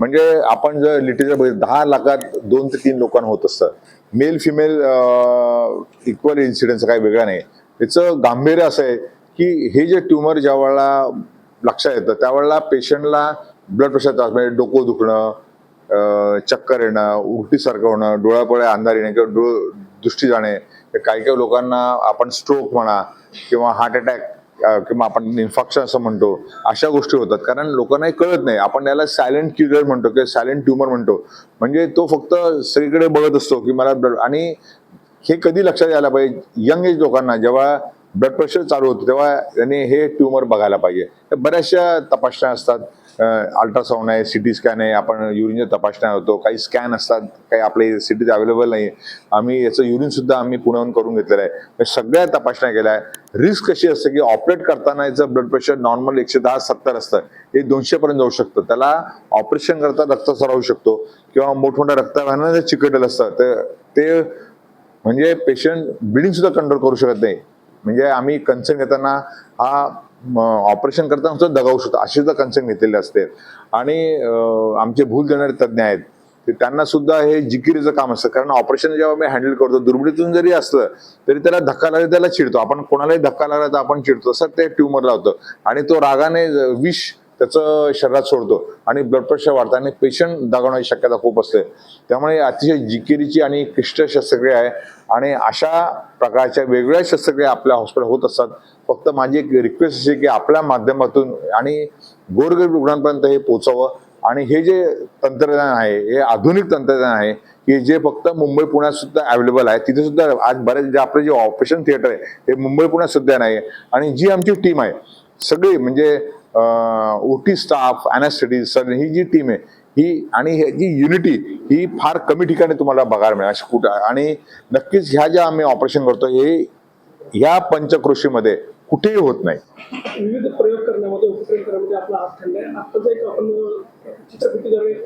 म्हणजे आपण जर लिटरेचर बघितलं दहा लाखात दोन ते तीन लोकांना होत असतं. मेल फिमेल इक्वल इन्सिडेंट काही वेगळा नाही. त्याचं गांभीर्य असं आहे की हे जे ट्युमर ज्या वेळेला लक्षात येतं त्यावेळेला पेशंटला ब्लड प्रेशर त्रास म्हणजे डोकं दुखणं चक्कर येणं उलटीसारखं होणं डोळ्यापुढे अंधार येणे किंवा डोळ दृष्टी जाणे काही काही लोकांना आपण स्ट्रोक म्हणा किंवा हार्ट अटॅक किंवा आपण इन्फॉक्शन असं म्हणतो अशा गोष्टी होतात. कारण लोकांना हे कळत नाही. आपण याला सायलेंट क्युलर म्हणतो किंवा सायलेंट ट्युमर म्हणतो. म्हणजे तो फक्त सगळीकडे बघत असतो की मला ब्लड आणि हे कधी लक्षात यायला पाहिजे? यंग एज लोकांना जेव्हा ब्लड प्रेशर चालू होतं तेव्हा त्यांनी हे ट्युमर बघायला पाहिजे. तर बऱ्याचशा तपासण्या असतात. अल्ट्रासाऊंड आहे सिटी स्कॅन आहे आपण युरिनच्या तपासण्या होतो. काही स्कॅन असतात काही आपले सिटीज अवेलेबल नाही आम्ही याचं युरिन सुद्धा आम्ही पुण्याहून करून घेतलेलं आहे. सगळ्या तपासण्या केल्या आहे रिस्क कशी असते की ऑपरेट करताना याचं ब्लड प्रेशर नॉर्मल एकशे दहा सत्तर असतं. हे दोनशे पर्यंत जाऊ शकतं. त्याला ऑपरेशन करता रक्तस्राव होऊ शकतो. किंवा मोठमोठ्या रक्तवाहिन्या जर चिकटलेलं असतं तर ते म्हणजे पेशंट ब्लिडिंग सुद्धा कंट्रोल करू शकत नाही. म्हणजे आम्ही कन्सर्न घेताना हा ऑपरेशन करताना सुद्धा दगावू शकतो. अशी सुद्धा कन्सर्न घेतलेले असते. आणि आमचे भूल देणारे तज्ज्ञ आहेत त्यांना सुद्धा हे जिकिरीचं काम असतं. कारण ऑपरेशन जेव्हा मी हँडल करतो दुर्बिणीतून जरी असलं तरी त्याला धक्का लागला त्याला चिडतो. आपण कोणालाही धक्का लागला तर आपण चिडतो. असं ते ट्युमर होतं. आणि तो रागाने विष त्याचं शरीरात सोडतो आणि ब्लड प्रेशर वाढतं आणि पेशंट दागवण्याची शक्यता खूप असते. त्यामुळे अतिशय जिकिरीची आणि क्लिष्ट शस्त्रक्रिया आहे. आणि अशा प्रकारच्या वेगवेगळ्या शस्त्रक्रिया आपल्या हॉस्पिटल होत असतात. फक्त माझी एक रिक्वेस्ट अशी की आपल्या माध्यमातून आणि गोरगरीब रुग्णांपर्यंत हे पोचावं आणि हे जे तंत्रज्ञान आहे हे आधुनिक तंत्रज्ञान आहे की जे फक्त मुंबई पुण्यात सुद्धा अवेलेबल आहे तिथे सुद्धा आज बरेच जे आपले जे ऑपरेशन थिएटर आहे हे मुंबई पुण्यात सुद्धा नाही. आणि जी आमची टीम आहे सगळी म्हणजे ओटी स्टाफ अॅनास्टडी सर ही जी टीम आहे ही आणि हे जी युनिटी ही फार कमी ठिकाणी तुम्हाला बघायला मिळेल. अशी कुठं आणि नक्कीच ह्या ज्या आम्ही ऑपरेशन करतो हे ह्या पंचकृषीमध्ये कुठेही होत नाही. विविध प्रयोग करण्यामध्ये उपक्रम करण्यामध्ये आपला हात ठरलाय आत्ताच एक आपण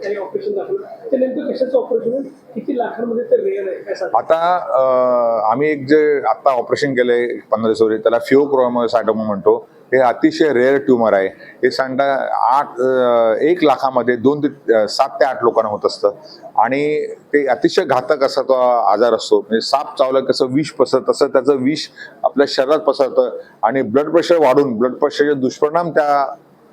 काही ऑपरेशन दाखवलं. ते नेमकं कशाचं ऑपरेशन किती लाखांमध्ये ते रेअर आहे? काय आता आम्ही एक जे आता ऑपरेशन केलंय पंधरा दिवसापूर्वी त्याला फिओक्रोमोसायटोमा म्हणतो. हे अतिशय रेअर ट्युमर आहे. हे सांगता आठ एक लाखामध्ये दोन ते सात ते आठ लोकांना होत असतं. आणि ते अतिशय घातक असा तो आजार असतो. म्हणजे साप चावलं कसं विष पसरत तसं त्याचं विष आपल्या शरीरात पसरतं आणि ब्लड प्रेशर वाढून ब्लड प्रेशरचे दुष्परिणाम त्या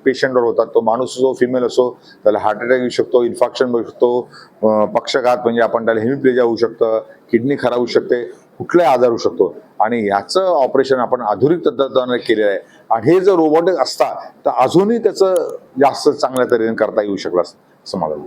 पेशंटवर होतात. तो माणूस असो फिमेल असो त्याला हार्ट अटॅक येऊ शकतो इन्फेक्शन होऊ शकतो पक्षघात म्हणजे आपण त्याला हेमिप्लेजा होऊ शकतं किडनी खराब होऊ शकते कुठलाही आजार होऊ शकतो. आणि याचं ऑपरेशन आपण आधुनिक तंत्रज्ञानाने केलेलं आहे. आणि हे जर रोबोटिक असता तर अजूनही त्याचं जास्त चांगल्या तऱ्हेने करता येऊ शकलं असतं असं मला वाटतं.